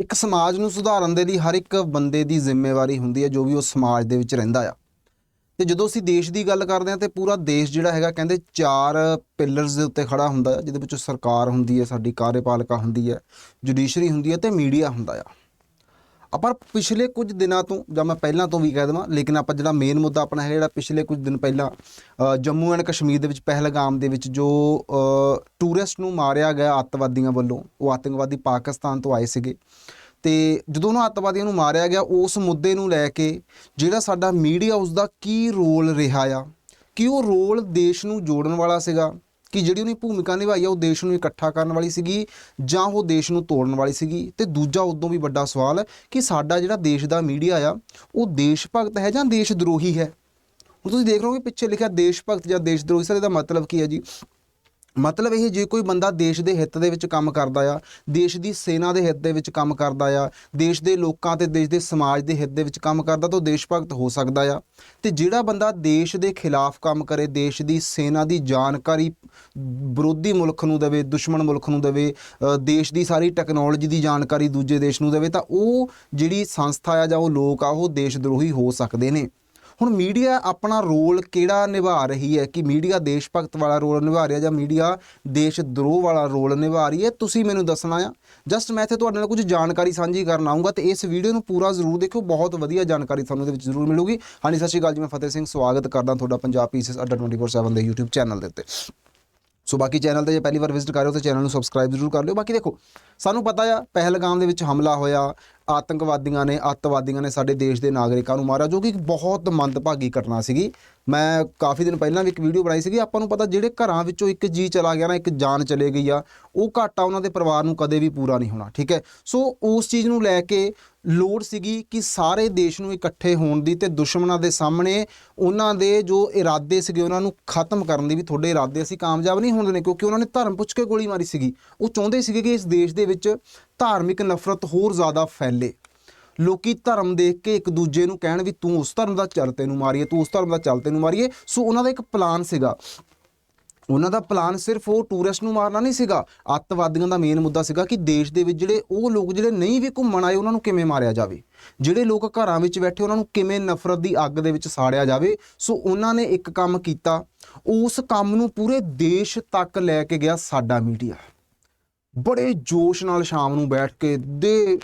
ਇੱਕ ਸਮਾਜ ਨੂੰ ਸੁਧਾਰਨ ਦੇ ਲਈ ਹਰ ਇੱਕ ਬੰਦੇ ਦੀ ਜ਼ਿੰਮੇਵਾਰੀ ਹੁੰਦੀ ਹੈ, ਜੋ ਵੀ ਉਹ ਸਮਾਜ ਦੇ ਵਿੱਚ ਰਹਿੰਦਾ ਆ। ਤੇ ਜਦੋਂ ਅਸੀਂ ਦੇਸ਼ ਦੀ ਗੱਲ ਕਰਦੇ ਹਾਂ, ਤੇ ਪੂਰਾ ਦੇਸ਼ ਜਿਹੜਾ ਹੈਗਾ, ਕਹਿੰਦੇ ਚਾਰ ਪਿਲਰਸ ਦੇ ਉੱਤੇ ਖੜਾ ਹੁੰਦਾ ਹੈ ਜਿਹਦੇ ਵਿੱਚੋਂ ਸਰਕਾਰ ਹੁੰਦੀ ਹੈ, ਸਾਡੀ ਕਾਰਜਪਾਲਿਕਾ ਹੁੰਦੀ ਹੈ ਜੁਡੀਸ਼ਰੀ ਹੁੰਦੀ ਹੈ ਤੇ ਮੀਡੀਆ ਹੁੰਦਾ ਆ। ਆਪਾਂ ਪਿਛਲੇ ਕੁਝ ਦਿਨਾਂ ਤੋਂ, ਜਾਂ ਮੈਂ ਪਹਿਲਾਂ ਤੋਂ ਵੀ ਕਹਿ ਦੇਵਾਂ, ਲੇਕਿਨ ਆਪਾਂ ਜਿਹੜਾ ਮੇਨ ਮੁੱਦਾ ਆਪਣਾ ਹੈ, ਜਿਹੜਾ ਪਿਛਲੇ ਕੁਝ ਦਿਨ ਪਹਿਲਾਂ ਜੰਮੂ ਐਂਡ ਕਸ਼ਮੀਰ ਦੇ ਵਿੱਚ, ਪਹਿਲਗਾਮ ਦੇ ਵਿੱਚ ਜੋ ਟੂਰਿਸਟ ਨੂੰ ਮਾਰਿਆ ਗਿਆ ਅੱਤਵਾਦੀਆਂ ਵੱਲੋਂ, ਉਹ ਆਤੰਕਵਾਦੀ ਪਾਕਿਸਤਾਨ ਤੋਂ ਆਏ ਸੀਗੇ। ਤੇ ਜਦੋਂ ਉਹਨਾਂ ਅੱਤਵਾਦੀਆਂ ਨੂੰ ਮਾਰਿਆ ਗਿਆ, ਉਸ ਮੁੱਦੇ ਨੂੰ ਲੈ ਕੇ ਜਿਹੜਾ ਸਾਡਾ ਮੀਡੀਆ ਉਸ ਦਾ ਕੀ ਰੋਲ ਰਿਹਾ ਆ, ਕਿ ਉਹ ਰੋਲ ਦੇਸ਼ ਨੂੰ ਜੋੜਨ ਵਾਲਾ ਸੀਗਾ, ਕਿ ਜਿਹੜੀ ਉਹਨੇ ਭੂਮਿਕਾ ਨਿਭਾਈ ਆ, ਉਹ ਦੇਸ਼ ਨੂੰ ਇਕੱਠਾ ਕਰਨ ਵਾਲੀ ਸੀਗੀ, ਜਾਂ ਉਹ ਦੇਸ਼ ਨੂੰ ਤੋੜਨ ਵਾਲੀ ਸੀਗੀ। ਤੇ ਦੂਜਾ ਉਦੋਂ ਵੀ ਵੱਡਾ ਸਵਾਲ ਹੈ ਕਿ ਸਾਡਾ ਜਿਹੜਾ ਦੇਸ਼ ਦਾ ਮੀਡੀਆ ਆ, ਉਹ ਦੇਸ਼ ਭਗਤ ਹੈ ਜਾਂ ਦੇਸ਼ ਦਰੋਹੀ ਹੈ? ਹੁਣ ਤੁਸੀਂ ਦੇਖ ਰਹੇ ਹੋ ਕਿ ਪਿੱਛੇ ਲਿਖਿਆ ਦੇਸ਼ ਭਗਤ ਜਾਂ ਦੇਸ਼ ਦਰੋਹੀ, ਸਰ ਇਹਦਾ ਮਤਲਬ ਕੀ ਹੈ ਜੀ? ਮਤਲਬ ਇਹ ਜੇ ਕੋਈ ਬੰਦਾ ਦੇਸ਼ ਦੇ ਹਿੱਤ ਦੇ ਵਿੱਚ ਕੰਮ ਕਰਦਾ ਆ, ਦੇਸ਼ ਦੀ ਸੈਨਾ ਦੇ ਹਿੱਤ ਦੇ ਵਿੱਚ ਕੰਮ ਕਰਦਾ ਆ, ਦੇਸ਼ ਦੇ ਲੋਕਾਂ ਤੇ ਦੇਸ਼ ਦੇ ਸਮਾਜ ਦੇ ਹਿੱਤ ਦੇ ਵਿੱਚ ਕੰਮ ਕਰਦਾ ਤਾਂ ਉਹ ਦੇਸ਼ ਭਗਤ ਹੋ ਸਕਦਾ ਆ। ਤੇ ਜਿਹੜਾ ਬੰਦਾ ਦੇਸ਼ ਦੇ ਖਿਲਾਫ ਕੰਮ ਕਰੇ, ਦੇਸ਼ ਦੀ ਸੈਨਾ ਦੀ ਜਾਣਕਾਰੀ ਵਿਰੋਧੀ ਮੁਲਕ ਨੂੰ ਦੇਵੇ, ਦੁਸ਼ਮਣ ਮੁਲਕ ਨੂੰ ਦੇਵੇ ਦੇਸ਼ ਦੀ ਸਾਰੀ ਟੈਕਨੋਲੋਜੀ ਦੀ ਜਾਣਕਾਰੀ ਦੂਜੇ ਦੇਸ਼ ਨੂੰ ਦੇਵੇ, ਤਾਂ ਉਹ ਜਿਹੜੀ ਸੰਸਥਾ ਆ ਜਾਂ ਉਹ ਲੋਕ ਆ, ਉਹ ਦੇਸ਼ ਦਰੋਹੀ ਹੋ ਸਕਦੇ ਨੇ। ਹੁਣ ਮੀਡੀਆ ਆਪਣਾ ਰੋਲ ਕਿਹੜਾ ਨਿਭਾ ਰਹੀ ਹੈ? ਕਿ ਮੀਡੀਆ ਦੇਸ਼ ਭਗਤ ਵਾਲਾ ਰੋਲ ਨਿਭਾ ਰਿਹਾ ਜਾਂ ਮੀਡੀਆ ਦੇਸ਼ ਦਰੋਹ ਵਾਲਾ ਰੋਲ ਨਿਭਾ ਰਹੀ ਹੈ? ਤੁਸੀਂ ਮੈਨੂੰ ਦੱਸਣਾ ਆ। ਜਸਟ ਮੈਂ ਇੱਥੇ ਤੁਹਾਡੇ ਨਾਲ ਕੁਝ ਜਾਣਕਾਰੀ ਸਾਂਝੀ ਕਰਨ ਆਉਂਗਾ ਤੇ ਇਸ ਵੀਡੀਓ ਨੂੰ ਪੂਰਾ ਜ਼ਰੂਰ ਦੇਖਿਓ। ਬਹੁਤ ਵਧੀਆ ਜਾਣਕਾਰੀ ਤੁਹਾਨੂੰ ਇਹਦੇ ਵਿੱਚ ਜ਼ਰੂਰ ਮਿਲੂਗੀ। ਹਾਂਜੀ, ਸਤਿ ਸ਼੍ਰੀ ਅਕਾਲ ਜੀ, ਮੈਂ ਫਤਿਹ ਸਿੰਘ ਸਵਾਗਤ ਕਰਦਾ ਤੁਹਾਡਾ ਪੰਜਾਬ ਪੀਸੀਐਸ ਅੱਡਾ 24/7 ਦੇ YouTube ਚੈਨਲ ਦੇ ਉੱਤੇ। ਸੋ ਬਾਕੀ ਚੈਨਲ ਤੇ ਜੇ ਪਹਿਲੀ ਵਾਰ ਵਿਜ਼ਿਟ ਕਰ ਰਹੇ ਹੋ ਤਾਂ ਚੈਨਲ ਨੂੰ ਸਬਸਕ੍ਰਾਈਬ ਜ਼ਰੂਰ ਕਰ ਲਿਓ। ਬਾਕੀ ਦੇਖੋ, ਸਾਨੂੰ ਪਤਾ ਆ, ਪਹਿਲਗਾਮ ਦੇ ਵਿੱਚ ਹਮਲਾ ਹੋਇਆ ਆਤੰਕਵਾਦੀਆਂ ਨੇ, ਅੱਤਵਾਦੀਆਂ ਨੇ ਸਾਡੇ ਦੇਸ਼ ਦੇ ਨਾਗਰਿਕਾਂ ਨੂੰ ਮਾਰਿਆ, ਜੋ ਕਿ ਇੱਕ ਬਹੁਤ ਮੰਦਭਾਗੀ ਘਟਨਾ ਸੀਗੀ। ਮੈਂ ਕਾਫੀ ਦਿਨ ਪਹਿਲਾਂ ਵੀ ਇੱਕ ਵੀਡੀਓ ਬਣਾਈ ਸੀਗੀ। ਆਪਾਂ ਨੂੰ ਪਤਾ ਜਿਹੜੇ ਘਰਾਂ ਵਿੱਚੋਂ ਇੱਕ ਜੀ ਚਲਾ ਗਿਆ ਨਾ, ਇੱਕ ਜਾਨ ਚਲੇ ਗਈ ਆ, ਉਹ ਘਾਟਾ ਉਹਨਾਂ ਦੇ ਪਰਿਵਾਰ ਨੂੰ ਕਦੇ ਵੀ ਪੂਰਾ ਨਹੀਂ ਹੋਣਾ, ਠੀਕ ਹੈ? ਸੋ ਉਸ ਚੀਜ਼ ਨੂੰ ਲੈ ਕੇ ਲੋੜ ਸੀਗੀ ਕਿ ਸਾਰੇ ਦੇਸ਼ ਨੂੰ ਇਕੱਠੇ ਹੋਣ ਦੀ ਤੇ ਦੁਸ਼ਮਣਾਂ ਦੇ ਸਾਹਮਣੇ ਉਹਨਾਂ ਦੇ ਜੋ ਇਰਾਦੇ ਸੀਗੇ, ਉਹਨਾਂ ਨੂੰ ਖਤਮ ਕਰਨ ਦੀ ਵੀ ਤੁਹਾਡੇ ਇਰਾਦੇ ਅਸੀਂ ਕਾਮਯਾਬ ਨਹੀਂ ਹੋਣ ਦੇਣੇ ਕਿਉਂਕਿ ਉਹਨਾਂ ਨੇ ਧਰਮ ਪੁੱਛ ਕੇ ਗੋਲੀ ਮਾਰੀ ਸੀਗੀ। ਉਹ ਚਾਹੁੰਦੇ ਸੀਗੇ ਕਿ ਇਸ ਦੇਸ਼ ਦੇ ਵਿੱਚ ਧਾਰਮਿਕ ਨਫ਼ਰਤ ਹੋਰ ਜ਼ਿਆਦਾ ਫੈਲੇ। ਲੋਕੀ ਧਰਮ ਦੇਖ ਕੇ ਇੱਕ ਦੂਜੇ ਨੂੰ ਕਹਿਣ ਵੀ ਤੂੰ ਉਸ ਧਰਮ ਦਾ ਚੱਲ ਤੈਨੂੰ ਮਾਰੀਏ, ਤੂੰ ਉਸ ਧਰਮ ਦਾ ਚੱਲ ਤੈਨੂੰ ਮਾਰੀਏ। ਸੋ ਉਹਨਾਂ ਦਾ ਇੱਕ ਪਲਾਨ ਸੀਗਾ। ਉਹਨਾਂ ਦਾ ਪਲਾਨ ਸਿਰਫ ਉਹ ਟੂਰਿਸਟ ਨੂੰ ਮਾਰਨਾ ਨਹੀਂ ਸੀਗਾ। ਅੱਤਵਾਦੀਆਂ ਦਾ ਮੇਨ ਮੁੱਦਾ ਸੀਗਾ ਕਿ ਦੇਸ਼ ਦੇ ਵਿੱਚ ਜਿਹੜੇ ਉਹ ਲੋਕ ਜਿਹੜੇ ਨਹੀਂ ਵੀ ਘੁੰਮਣ ਆਏ, ਉਹਨਾਂ ਨੂੰ ਕਿਵੇਂ ਮਾਰਿਆ ਜਾਵੇ? ਜਿਹੜੇ ਲੋਕ ਘਰਾਂ ਵਿੱਚ ਬੈਠੇ, ਉਹਨਾਂ ਨੂੰ ਕਿਵੇਂ ਨਫ਼ਰਤ ਦੀ ਅੱਗ ਦੇ ਵਿੱਚ ਸਾੜਿਆ ਜਾਵੇ? ਸੋ ਉਹਨਾਂ ਨੇ ਇੱਕ ਕੰਮ ਕੀਤਾ। ਉਸ ਕੰਮ ਨੂੰ ਪੂਰੇ ਦੇਸ਼ ਤੱਕ ਲੈ ਕੇ ਗਿਆ ਸਾਡਾ ਮੀਡੀਆ ਬੜੇ ਜੋਸ਼ ਨਾਲ ਸ਼ਾਮ ਨੂੰ ਬੈਠ ਕੇ ਦੇ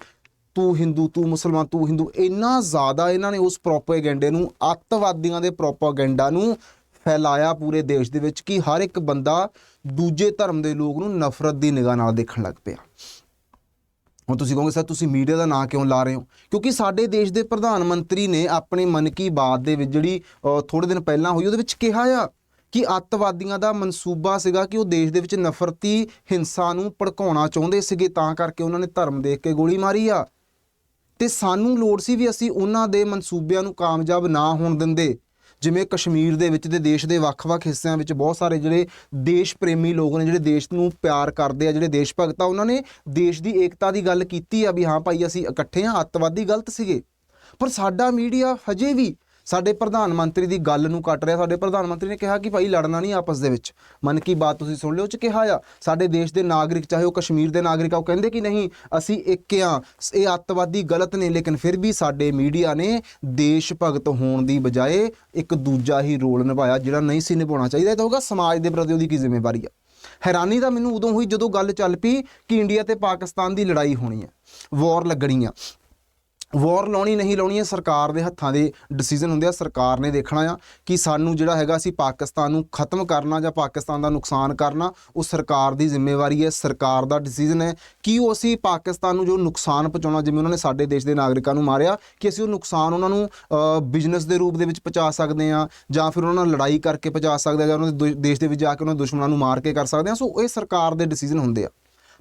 ਤੂੰ ਹਿੰਦੂ ਤੂੰ ਮੁਸਲਮਾਨ ਤੂੰ ਹਿੰਦੂ ਇੰਨਾ ਜ਼ਿਆਦਾ ਇਹਨਾਂ ਨੇ ਉਸ ਪ੍ਰੋਪੇਗੈਂਡੇ ਨੂੰ ਅੱਤਵਾਦੀਆਂ ਦੇ ਪ੍ਰੋਪੇਗੈਂਡਾ ਨੂੰ ਫੈਲਾਇਆ ਪੂਰੇ ਦੇਸ਼ ਦੇ ਵਿੱਚ ਕਿ ਹਰ ਇੱਕ ਬੰਦਾ ਦੂਜੇ ਧਰਮ ਦੇ ਲੋਕ ਨੂੰ ਨਫ਼ਰਤ ਦੀ ਨਿਗਾਹ ਨਾਲ ਦੇਖਣ ਲੱਗ ਪਿਆ। ਹੁਣ ਤੁਸੀਂ ਕਹੋਗੇ ਸਰ ਤੁਸੀਂ ਮੀਡੀਆ ਦਾ ਨਾਂ ਕਿਉਂ ਲਾ ਰਹੇ ਹੋ? ਕਿਉਂਕਿ ਸਾਡੇ ਦੇਸ਼ ਦੇ ਪ੍ਰਧਾਨ ਮੰਤਰੀ ਨੇ ਆਪਣੇ ਮਨ ਕੀ ਬਾਤ ਦੇ ਵਿੱਚ ਜਿਹੜੀ ਅ, ਥੋੜੇ ਦਿਨ ਪਹਿਲਾਂ ਹੋਈ ਉਹਦੇ ਵਿੱਚ ਕਿਹਾ ਆ ਕਿ ਅੱਤਵਾਦੀਆਂ ਦਾ ਮਨਸੂਬਾ ਸੀਗਾ ਕਿ ਉਹ ਦੇਸ਼ ਦੇ ਵਿੱਚ ਨਫ਼ਰਤੀ ਹਿੰਸਾ ਨੂੰ ਭੜਕਾਉਣਾ ਚਾਹੁੰਦੇ ਸੀਗੇ, ਤਾਂ ਕਰਕੇ ਉਹਨਾਂ ਨੇ ਧਰਮ ਦੇਖ ਕੇ ਗੋਲੀ ਮਾਰੀ ਆ। ਤੇ ਸਾਨੂੰ ਲੋੜ ਸੀ ਵੀ ਅਸੀਂ ਉਹਨਾਂ ਦੇ ਮਨਸੂਬਿਆਂ ਨੂੰ ਕਾਮਯਾਬ ਨਾ ਹੋਣ ਦਿੰਦੇ। ਜਿਵੇਂ ਕਸ਼ਮੀਰ ਦੇ ਵਿੱਚ ਤੇ ਦੇਸ਼ ਦੇ ਵੱਖ-ਵੱਖ ਹਿੱਸਿਆਂ ਵਿੱਚ ਬਹੁਤ ਸਾਰੇ ਜਿਹੜੇ ਦੇਸ਼ ਪ੍ਰੇਮੀ ਲੋਕ ਨੇ, ਜਿਹੜੇ ਦੇਸ਼ ਨੂੰ ਪਿਆਰ ਕਰਦੇ ਆ, ਜਿਹੜੇ ਦੇਸ਼ ਭਗਤ ਆ, ਉਹਨਾਂ ਨੇ ਦੇਸ਼ ਦੀ ਏਕਤਾ ਦੀ ਗੱਲ ਕੀਤੀ ਆ ਵੀ ਹਾਂ ਭਾਈ ਅਸੀਂ ਇਕੱਠੇ ਆ, ਅੱਤਵਾਦੀ ਗਲਤ ਸੀਗੇ। ਪਰ ਸਾਡਾ ਮੀਡੀਆ ਹਜੇ ਵੀ ਸਾਡੇ ਪ੍ਰਧਾਨ ਮੰਤਰੀ ਦੀ ਗੱਲ ਨੂੰ ਕੱਟ ਰਿਹਾ। ਸਾਡੇ ਪ੍ਰਧਾਨ ਮੰਤਰੀ ਨੇ ਕਿਹਾ ਕਿ ਭਾਈ ਲੜਨਾ ਨਹੀਂ ਆਪਸ ਦੇ ਵਿੱਚ। ਮਨ ਕੀ ਬਾਤ ਤੁਸੀਂ ਸੁਣ ਲਿਓ ਚ ਕਿਹਾ ਆ, ਸਾਡੇ ਦੇਸ਼ ਦੇ ਨਾਗਰਿਕ, ਚਾਹੇ ਉਹ ਕਸ਼ਮੀਰ ਦੇ ਨਾਗਰਿਕ ਆ, ਉਹ ਕਹਿੰਦੇ ਕਿ ਨਹੀਂ, ਅਸੀਂ ਇੱਕ ਆ, ਇਹ ਅੱਤਵਾਦੀ ਗਲਤ ਨੇ, ਲੇਕਿਨ ਫਿਰ ਵੀ ਸਾਡੇ ਮੀਡੀਆ ਨੇ ਦੇਸ਼ ਭਗਤ ਹੋਣ ਦੀ ਬਜਾਏ ਇੱਕ ਦੂਜਾ ਹੀ ਰੋਲ ਨਿਭਾਇਆ, ਜਿਹੜਾ ਨਹੀਂ ਸੀ ਨਿਭਾਉਣਾ ਚਾਹੀਦਾ। ਇਹ ਤਾਂ ਹੋਗਾ ਸਮਾਜ ਦੇ ਪ੍ਰਤੀ ਉਹਦੀ ਕੀ ਜ਼ਿੰਮੇਵਾਰੀ ਆ। ਹੈਰਾਨੀ ਤਾਂ ਮੈਨੂੰ ਉਦੋਂ ਹੋਈ ਜਦੋਂ ਗੱਲ ਚੱਲ ਪਈ ਕਿ ਇੰਡੀਆ ਤੇ ਪਾਕਿਸਤਾਨ ਦੀ ਲੜਾਈ ਹੋਣੀ ਹੈ ਵਾਰ ਲੱਗਣੀ ਆ। ਵਾਰ ਲਾਉਣੀ ਨਹੀਂ ਲਾਉਣੀ ਹੈ ਸਰਕਾਰ ਦੇ ਹੱਥਾਂ ਦੇ ਡਿਸੀਜਨ ਹੁੰਦੇ ਆ, ਸਰਕਾਰ ਨੇ ਦੇਖਣਾ ਆ ਕਿ ਸਾਨੂੰ ਜਿਹੜਾ ਹੈਗਾ ਅਸੀਂ ਪਾਕਿਸਤਾਨ ਨੂੰ ਖਤਮ ਕਰਨਾ ਜਾਂ ਪਾਕਿਸਤਾਨ ਦਾ ਨੁਕਸਾਨ ਕਰਨਾ, ਉਹ ਸਰਕਾਰ ਦੀ ਜ਼ਿੰਮੇਵਾਰੀ ਹੈ, ਸਰਕਾਰ ਦਾ ਡਿਸੀਜਨ ਹੈ ਕਿ ਉਹ ਅਸੀਂ ਪਾਕਿਸਤਾਨ ਨੂੰ ਜੋ ਨੁਕਸਾਨ ਪਹੁੰਚਾਉਣਾ, ਜਿਵੇਂ ਉਹਨਾਂ ਨੇ ਸਾਡੇ ਦੇਸ਼ ਦੇ ਨਾਗਰਿਕਾਂ ਨੂੰ ਮਾਰਿਆ ਕਿ ਅਸੀਂ ਉਹ ਨੁਕਸਾਨ ਉਹਨਾਂ ਨੂੰ ਬਿਜ਼ਨਸ ਦੇ ਰੂਪ ਦੇ ਵਿੱਚ ਪਹੁੰਚਾ ਸਕਦੇ ਆ ਜਾਂ ਫਿਰ ਉਹਨਾਂ ਨਾਲ ਲੜਾਈ ਕਰਕੇ ਪਹੁੰਚਾ ਸਕਦੇ ਆ ਜਾਂ ਉਹਨਾਂ ਦੇ ਦੁ- ਦੇਸ਼ ਦੇ ਵਿੱਚ ਜਾ ਕੇ ਉਹਨਾਂ ਦੁਸ਼ਮਣਾਂ ਨੂੰ ਮਾਰ ਕੇ ਕਰ ਸਕਦੇ ਆ ਸੋ ਇਹ ਸਰਕਾਰ ਦੇ ਡਿਸੀਜਨ ਹੁੰਦੇ ਆ।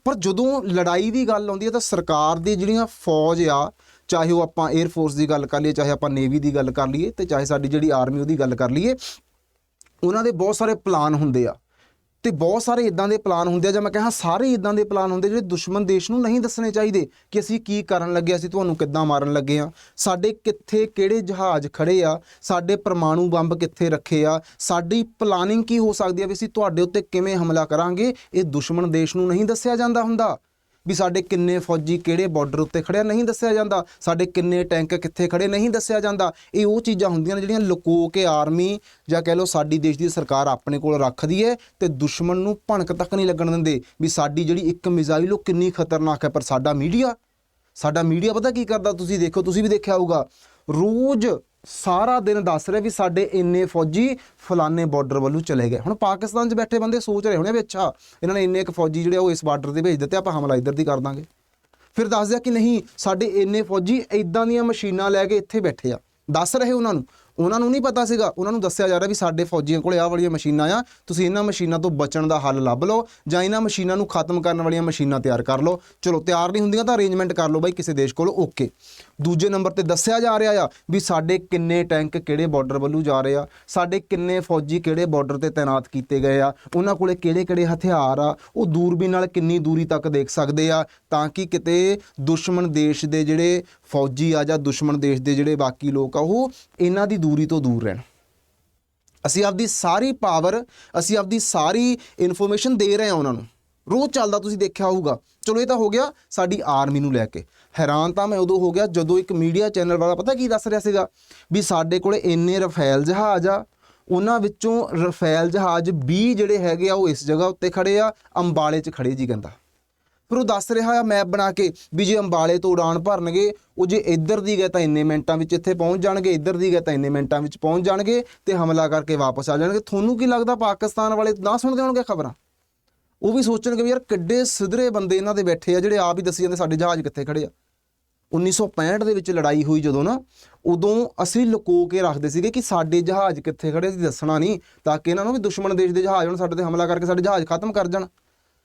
ਪਰ ਜਦੋਂ ਲੜਾਈ ਦੀ ਗੱਲ ਆਉਂਦੀ ਹੈ ਤਾਂ ਸਰਕਾਰ ਦੀ ਜਿਹੜੀਆਂ ਫੌਜ ਆ ਚਾਹੇ ਉਹ ਆਪਾਂ 에ਅਰ ਫੋਰਸ ਦੀ ਗੱਲ ਕਰ ਲਈਏ, ਚਾਹੇ ਆਪਾਂ ਨੇਵੀ ਦੀ ਗੱਲ ਕਰ ਲਈਏ ਤੇ ਚਾਹੇ ਸਾਡੀ ਜਿਹੜੀ ਆਰਮੀ ਉਹਦੀ ਗੱਲ ਕਰ ਲਈਏ, ਉਹਨਾਂ ਦੇ ਬਹੁਤ ਸਾਰੇ ਪਲਾਨ ਹੁੰਦੇ ਆ। ਤੇ ਬਹੁਤ ਸਾਰੇ ਇਦਾਂ ਦੇ ਪਲਾਨ ਹੁੰਦੇ ਆ, ਜਾਂ ਮੈਂ ਕਹਾਂ ਸਾਰੇ ਇਦਾਂ ਦੇ ਪਲਾਨ ਹੁੰਦੇ ਜਿਹੜੇ ਦੁਸ਼ਮਣ ਦੇਸ਼ ਨੂੰ ਨਹੀਂ ਦੱਸਣੇ ਚਾਹੀਦੇ ਕਿ ਅਸੀਂ ਕੀ ਕਰਨ ਲੱਗੇ ਅਸੀਂ ਤੁਹਾਨੂੰ ਕਿੱਦਾਂ ਮਾਰਨ ਲੱਗੇ ਆ। ਸਾਡੇ ਕਿੱਥੇ ਕਿਹੜੇ ਜਹਾਜ਼ ਖੜੇ ਆ, ਸਾਡੇ ਪਰਮਾਣੂ ਬੰਬ ਕਿੱਥੇ ਰੱਖੇ ਆ, ਸਾਡੀ ਪਲਾਨਿੰਗ ਕੀ ਹੋ ਸਕਦੀ ਆ ਵੀ ਅਸੀਂ ਤੁਹਾਡੇ ਉੱਤੇ ਕਿਵੇਂ ਹਮਲਾ ਕਰਾਂਗੇ, ਇਹ ਦੁਸ਼ਮਣ ਦੇਸ਼ ਨੂੰ ਨਹੀਂ ਦੱਸਿਆ ਜਾਂਦਾ ਹੁੰਦਾ। ਵੀ ਸਾਡੇ ਕਿੰਨੇ ਫੌਜੀ ਕਿਹੜੇ ਬਾਰਡਰ ਉੱਤੇ ਖੜਿਆ ਨਹੀਂ ਦੱਸਿਆ ਜਾਂਦਾ, ਸਾਡੇ ਕਿੰਨੇ ਟੈਂਕ ਕਿੱਥੇ ਖੜੇ ਨਹੀਂ ਦੱਸਿਆ ਜਾਂਦਾ। ਇਹ ਉਹ ਚੀਜ਼ਾਂ ਹੁੰਦੀਆਂ ਨੇ ਜਿਹੜੀਆਂ ਲੁਕੋ ਕੇ ਆਰਮੀ ਜਾਂ ਕਹਿ ਲਓ ਸਾਡੀ ਦੇਸ਼ ਦੀ ਸਰਕਾਰ ਆਪਣੇ ਕੋਲ ਰੱਖਦੀ ਹੈ ਤੇ ਦੁਸ਼ਮਣ ਨੂੰ ਭਣਕ ਤੱਕ ਨਹੀਂ ਲੱਗਣ ਦਿੰਦੇ ਵੀ ਸਾਡੀ ਜਿਹੜੀ ਇੱਕ ਮਿਜ਼ਾਈਲ ਉਹ ਕਿੰਨੀ ਖਤਰਨਾਕ ਹੈ। ਪਰ ਸਾਡਾ ਮੀਡੀਆ ਸਾਡਾ ਮੀਡੀਆ ਪਤਾ ਕੀ ਕਰਦਾ? ਤੁਸੀਂ ਦੇਖੋ, ਤੁਸੀਂ ਵੀ ਦੇਖਿਆ ਹੋਊਗਾ। ਰੋਜ਼ ਸਾਰਾ ਦਿਨ ਦੱਸ ਰਿਹਾ ਵੀ ਸਾਡੇ ਇੰਨੇ ਫੌਜੀ ਫਲਾਣੇ ਬਾਰਡਰ ਵੱਲੋਂ ਚਲੇ ਗਏ। ਹੁਣ ਪਾਕਿਸਤਾਨ 'ਚ ਬੈਠੇ ਬੰਦੇ ਸੋਚ ਰਹੇ ਹੋਣੇ ਵੀ ਅੱਛਾ ਇਹਨਾਂ ਨੇ ਇੰਨੇ ਕੁ ਫੌਜੀ ਜਿਹੜੇ ਆ ਉਹ ਇਸ ਬਾਰਡਰ ਤੇ ਭੇਜ ਦਿੱਤੇ, ਆਪਾਂ ਹਮਲਾ ਇੱਧਰ ਦੀ ਕਰ ਦਾਂਗੇ। ਫਿਰ ਦੱਸ ਦਿਆ ਕਿ ਨਹੀਂ, ਸਾਡੇ ਇੰਨੇ ਫੌਜੀ ਇਦਾਂ ਦੀਆਂ ਮਸ਼ੀਨਾਂ ਲੈ ਕੇ ਇੱਥੇ ਬੈਠੇ ਆ। ਦੱਸ ਰਹੇ ਉਹਨਾਂ ਨੂੰ। ਉਹਨਾਂ ਨੂੰ ਨਹੀਂ ਪਤਾ ਸੀਗਾ। ਉਹਨਾਂ ਨੂੰ ਦੱਸਿਆ ਜਾ ਰਿਹਾ ਵੀ ਸਾਡੇ ਫੌਜੀਆਂ ਕੋਲੇ ਆਹ ਵਾਲੀਆਂ ਮਸ਼ੀਨਾਂ ਆ। ਤੁਸੀਂ ਇਹਨਾਂ ਮਸ਼ੀਨਾਂ ਤੋਂ ਬਚਣ ਦਾ ਹੱਲ ਲੱਭ ਲਓ ਜਾਂ ਇਹਨਾਂ ਮਸ਼ੀਨਾਂ ਨੂੰ ਖਤਮ ਕਰਨ ਵਾਲੀਆਂ ਮਸ਼ੀਨਾਂ ਤਿਆਰ ਕਰ ਲਓ। ਚਲੋ, ਤਿਆਰ ਨਹੀਂ ਹੁੰਦੀਆਂ ਤਾਂ ਅਰੇਂਜਮੈਂਟ ਕਰ ਲਓ ਬਾਈ ਕਿਸੇ ਦੇਸ਼ ਕੋਲ। ਓਕੇ ਦੂਜੇ ਨੰਬਰ ਤੇ ਦੱਸਿਆ ਜਾ ਰਿਹਾ ਆ ਵੀ ਸਾਡੇ ਕਿੰਨੇ ਟੈਂਕ ਕਿਹੜੇ ਬਾਰਡਰ ਵੱਲੋਂ ਜਾ ਰਹੇ ਆ, ਸਾਡੇ ਕਿੰਨੇ ਫੌਜੀ ਕਿਹੜੇ ਬਾਰਡਰ ਤੇ ਤਾਇਨਾਤ ਕੀਤੇ ਗਏ ਆ, ਉਹਨਾਂ ਕੋਲੇ ਕਿਹੜੇ ਕਿਹੜੇ ਹਥਿਆਰ ਆ, ਉਹ ਦੂਰਬੀਨ ਨਾਲ ਕਿੰਨੀ ਦੂਰੀ ਤੱਕ ਦੇਖ ਸਕਦੇ ਆ, ਤਾਂ ਕਿ ਕਿਤੇ ਦੁਸ਼ਮਣ ਦੇਸ਼ ਦੇ ਜਿਹੜੇ ਫੌਜੀ ਆ ਜਾਂ ਦੁਸ਼ਮਣ ਦੇਸ਼ ਦੇ ਜਿਹੜੇ ਬਾਕੀ ਲੋਕ ਆ, ਉਹ ਇਹਨਾਂ ਦੀ ਦੂਰੀ ਤੋਂ ਦੂਰ ਰਹਿਣ। ਅਸੀਂ ਆਪਦੀ ਸਾਰੀ ਪਾਵਰ ਅਸੀਂ ਆਪਦੀ ਸਾਰੀ ਇਨਫੋਰਮੇਸ਼ਨ ਦੇ ਰਹੇ ਹਾਂ ਉਹਨਾਂ ਨੂੰ। ਰੋਜ਼ ਚੱਲਦਾ ਤੁਸੀਂ ਦੇਖਿਆ ਹੋਊਗਾ। ਚਲੋ ਇਹ ਤਾਂ ਹੋ ਗਿਆ ਸਾਡੀ ਆਰਮੀ ਨੂੰ ਲੈ ਕੇ। ਹੈਰਾਨ ਤਾਂ ਮੈਂ ਉਦੋਂ ਹੋ ਗਿਆ ਜਦੋਂ ਇੱਕ ਮੀਡੀਆ ਚੈਨਲ ਵਾਲਾ ਪਤਾ ਕੀ ਦੱਸ ਰਿਹਾ ਸੀਗਾ? ਵੀ ਸਾਡੇ ਕੋਲੇ ਇੰਨੇ ਰਫੈਲ ਜਹਾਜ਼ ਆ, ਉਹਨਾਂ ਵਿੱਚੋਂ ਰਫੈਲ ਜਹਾਜ਼ 20 ਜਿਹੜੇ ਹੈਗੇ ਆ, ਉਹ ਇਸ ਜਗ੍ਹਾ ਉੱਤੇ ਖੜੇ ਆ, ਅੰਬਾਲੇ 'ਚ ਖੜੇ ਜੀ ਕਹਿੰਦਾ। ਫਿਰ ਉਹ ਦੱਸ ਰਿਹਾ ਆ ਮੈਪ ਬਣਾ ਕੇ ਵੀ ਜੇ ਅੰਬਾਲੇ ਤੋਂ ਉਡਾਨ ਭਰਨਗੇ, ਉਹ ਜੇ ਇੱਧਰ ਦੀ ਗਏ ਤਾਂ ਇੰਨੇ ਮਿੰਟਾਂ ਵਿੱਚ ਇੱਥੇ ਪਹੁੰਚ ਜਾਣਗੇ, ਇੱਧਰ ਦੀ ਗਏ ਤਾਂ ਇੰਨੇ ਮਿੰਟਾਂ ਵਿੱਚ ਪਹੁੰਚ ਜਾਣਗੇ ਤੇ ਹਮਲਾ ਕਰਕੇ ਵਾਪਸ ਆ ਜਾਣਗੇ। ਤੁਹਾਨੂੰ ਕੀ ਲੱਗਦਾ ਪਾਕਿਸਤਾਨ ਵਾਲੇ ਨਾ ਸੁਣਦੇ ਹੋਣਗੇ ਖਬਰਾਂ? ਉਹ ਵੀ ਸੋਚਣਗੇ ਵੀ ਯਾਰ ਕਿੱਡੇ ਸਿਧਰੇ ਬੰਦੇ ਇਹਨਾਂ ਦੇ ਬੈਠੇ ਆ ਜਿਹੜੇ ਆਪ ਹੀ ਦੱਸੀ ਜਾਂਦੇ ਸਾਡੇ ਜਹਾਜ਼ ਕਿੱਥੇ ਖੜੇ ਆ। 1965 ਦੇ ਵਿੱਚ ਲੜਾਈ ਹੋਈ ਜਦੋਂ ਨਾ, ਉਦੋਂ ਅਸੀਂ ਲੁਕੋ ਕੇ ਰੱਖਦੇ ਸੀਗੇ ਕਿ ਸਾਡੇ ਜਹਾਜ਼ ਕਿੱਥੇ ਖੜੇ ਸੀ ਦੱਸਣਾ ਨਹੀਂ, ਤਾਂ ਕਿ ਇਹਨਾਂ ਨੂੰ ਵੀ ਦੁਸ਼ਮਣ ਦੇਸ਼ ਦੇ ਜਹਾਜ਼ ਹੁਣ ਸਾਡੇ ਤੇ ਹਮਲਾ ਕਰਕੇ ਸਾਡੇ ਜਹਾਜ਼ ਖਤਮ ਕਰ ਜਾਣ।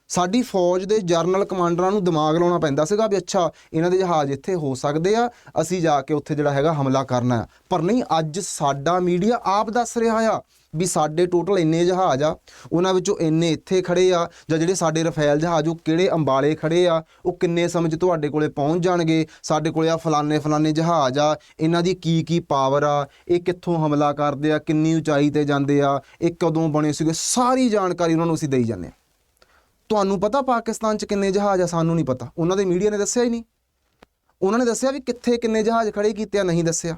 ਸਾਡੀ ਫੌਜ ਦੇ ਜਰਨਲ ਕਮਾਂਡਰਾਂ ਨੂੰ ਦਿਮਾਗ ਲਾਉਣਾ ਪੈਂਦਾ ਸੀਗਾ ਵੀ ਅੱਛਾ, ਇਹਨਾਂ ਦੇ ਜਹਾਜ਼ ਇੱਥੇ ਹੋ ਸਕਦੇ ਆ, ਅਸੀਂ ਜਾ ਕੇ ਉੱਥੇ ਜਿਹੜਾ ਹੈਗਾ ਹਮਲਾ ਕਰਨਾ ਹੈ। ਪਰ ਨਹੀਂ, ਅੱਜ ਸਾਡਾ ਮੀਡੀਆ ਆਪ ਦੱਸ ਰਿਹਾ ਆ ਵੀ ਸਾਡੇ ਟੋਟਲ ਇੰਨੇ ਜਹਾਜ਼ ਆ, ਉਹਨਾਂ ਵਿੱਚੋਂ ਇੰਨੇ ਇੱਥੇ ਖੜੇ ਆ, ਜਾਂ ਜਿਹੜੇ ਸਾਡੇ ਰਫੈਲ ਜਹਾਜ਼, ਉਹ ਕਿਹੜੇ ਅੰਬਾਲੇ ਖੜੇ ਆ, ਉਹ ਕਿੰਨੇ ਸਮੇਂ 'ਚ ਤੁਹਾਡੇ ਕੋਲੇ ਪਹੁੰਚ ਜਾਣਗੇ, ਸਾਡੇ ਕੋਲੇ ਆ ਫਲਾਣੇ ਫਲਾਣੇ ਜਹਾਜ਼ ਆ, ਇਹਨਾਂ ਦੀ ਕੀ ਕੀ ਪਾਵਰ ਆ, ਇਹ ਕਿੱਥੋਂ ਹਮਲਾ ਕਰਦੇ ਆ, ਕਿੰਨੀ ਉਚਾਈ ਤੇ ਜਾਂਦੇ ਆ, ਇਹ ਕਦੋਂ ਬਣੇ ਸੀਗੇ, ਸਾਰੀ ਜਾਣਕਾਰੀ ਉਹਨਾਂ ਨੂੰ ਅਸੀਂ ਦੇਈ ਜਾਂਦੇ ਆ। ਤੁਹਾਨੂੰ ਪਤਾ ਪਾਕਿਸਤਾਨ 'ਚ ਕਿੰਨੇ ਜਹਾਜ਼ ਆ? ਸਾਨੂੰ ਨਹੀਂ ਪਤਾ। ਉਹਨਾਂ ਦੇ ਮੀਡੀਆ ਨੇ ਦੱਸਿਆ ਹੀ ਨਹੀਂ। ਉਹਨਾਂ ਨੇ ਦੱਸਿਆ ਵੀ ਕਿੱਥੇ ਕਿੰਨੇ ਜਹਾਜ਼ ਖੜੇ ਕੀਤੇ ਆ, ਨਹੀਂ ਦੱਸਿਆ।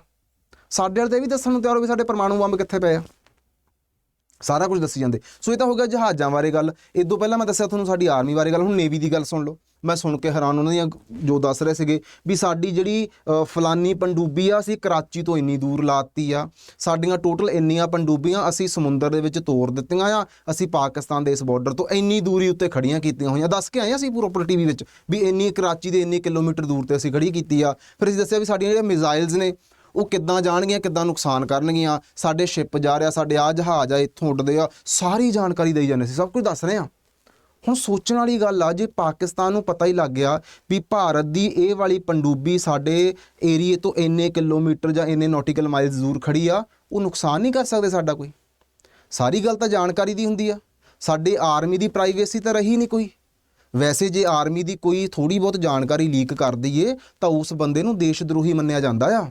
ਸਾਡੇ ਵਾਲੇ ਤੇ ਇਹ ਵੀ ਦੱਸਣ ਨੂੰ ਤਿਆਰ ਹੋ ਵੀ ਸਾਡੇ ਪਰਮਾਣੂ ਬੰਬ ਕਿੱਥੇ ਪਏ ਆ। ਸਾਰਾ ਕੁਝ ਦੱਸੀ ਜਾਂਦੇ। ਸੋ ਇਹ ਤਾਂ ਹੋ ਗਿਆ ਜਹਾਜ਼ਾਂ ਬਾਰੇ ਗੱਲ। ਇਹ ਤੋਂ ਪਹਿਲਾਂ ਮੈਂ ਦੱਸਿਆ ਤੁਹਾਨੂੰ ਸਾਡੀ ਆਰਮੀ ਬਾਰੇ ਗੱਲ, ਹੁਣ ਨੇਵੀ ਦੀ ਗੱਲ ਸੁਣ ਲਓ। ਮੈਂ ਸੁਣ ਕੇ ਹੈਰਾਨ ਉਹਨਾਂ ਦੀਆਂ ਜੋ ਦੱਸ ਰਹੇ ਸੀਗੇ ਵੀ ਸਾਡੀ ਜਿਹੜੀ ਫਲਾਨੀ ਪੰਡੂਬੀ ਆ, ਅਸੀਂ ਕਰਾਚੀ ਤੋਂ ਇੰਨੀ ਦੂਰ ਲਾਤੀ ਆ। ਸਾਡੀਆਂ ਟੋਟਲ ਇੰਨੀਆਂ ਪੰਡੂਬੀਆਂ ਅਸੀਂ ਸਮੁੰਦਰ ਦੇ ਵਿੱਚ ਤੋੜ ਦਿੱਤੀਆਂ ਆ। ਅਸੀਂ ਪਾਕਿਸਤਾਨ ਦੇ ਇਸ ਬਾਰਡਰ ਤੋਂ ਇੰਨੀ ਦੂਰੀ ਉੱਤੇ ਖੜੀਆਂ ਕੀਤੀਆਂ ਹੋਈਆਂ। ਦੱਸ ਕੇ ਆਏ ਆ ਅਸੀਂ ਪ੍ਰੋਪਰ ਟੀਵੀ ਵਿੱਚ ਵੀ ਇੰਨੀ ਕਰਾਚੀ ਦੇ ਇੰਨੇ ਕਿਲੋਮੀਟਰ ਦੂਰ ਤੇ ਅਸੀਂ ਖੜੀ ਕੀਤੀ ਆ। ਫਿਰ ਅਸੀਂ ਦੱਸਿਆ ਵੀ ਸਾਡੀਆਂ ਜਿਹੜੀਆਂ ਮਿਜ਼ਾਈਲਸ ਨੇ ਉਹ ਕਿੱਦਾਂ ਜਾਣਗੀਆਂ, ਕਿੱਦਾਂ ਨੁਕਸਾਨ ਕਰਨਗੀਆਂ? ਸਾਡੇ ਸ਼ਿਪ ਜਾ ਰਿਹਾ, ਸਾਡੇ ਆ ਜਹਾਜ਼ ਆ, ਇੱਥੋਂ ਉੱਡਦੇ ਆ। ਸਾਰੀ ਜਾਣਕਾਰੀ ਦੇਈ ਜਾਂਦੇ ਸੀ। ਸਭ ਕੁਝ ਦੱਸ ਰਹੇ ਆ। ਹੁਣ ਸੋਚਣ ਵਾਲੀ ਗੱਲ ਆ, ਜੇ ਪਾਕਿਸਤਾਨ ਨੂੰ ਪਤਾ ਹੀ ਲੱਗ ਗਿਆ ਵੀ ਭਾਰਤ ਦੀ ਇਹ ਵਾਲੀ ਪੰਡੂਬੀ ਸਾਡੇ ਏਰੀਏ ਤੋਂ ਇੰਨੇ ਕਿਲੋਮੀਟਰ ਜਾਂ ਇੰਨੇ ਨੌਟੀਕਲ ਮਾਈਲਸ ਦੂਰ ਖੜੀ ਆ, ਉਹ ਨੁਕਸਾਨ ਨਹੀਂ ਕਰ ਸਕਦੇ ਸਾਡਾ ਕੋਈ? ਸਾਰੀ ਗੱਲ ਤਾਂ ਜਾਣਕਾਰੀ ਦੀ ਹੁੰਦੀ ਆ। ਸਾਡੇ ਆਰਮੀ ਦੀ ਪ੍ਰਾਈਵੇਸੀ ਤਾਂ ਰਹੀ ਨਹੀਂ ਕੋਈ। ਵੈਸੇ ਜੇ ਆਰਮੀ ਦੀ ਕੋਈ ਥੋੜੀ ਬਹੁਤ ਜਾਣਕਾਰੀ ਲੀਕ ਕਰ ਦਈਏ, ਤਾਂ ਉਸ ਬੰਦੇ ਨੂੰ ਦੇਸ਼ ਦਰੋਹੀ ਮੰਨਿਆ ਜਾਂਦਾ ਆ।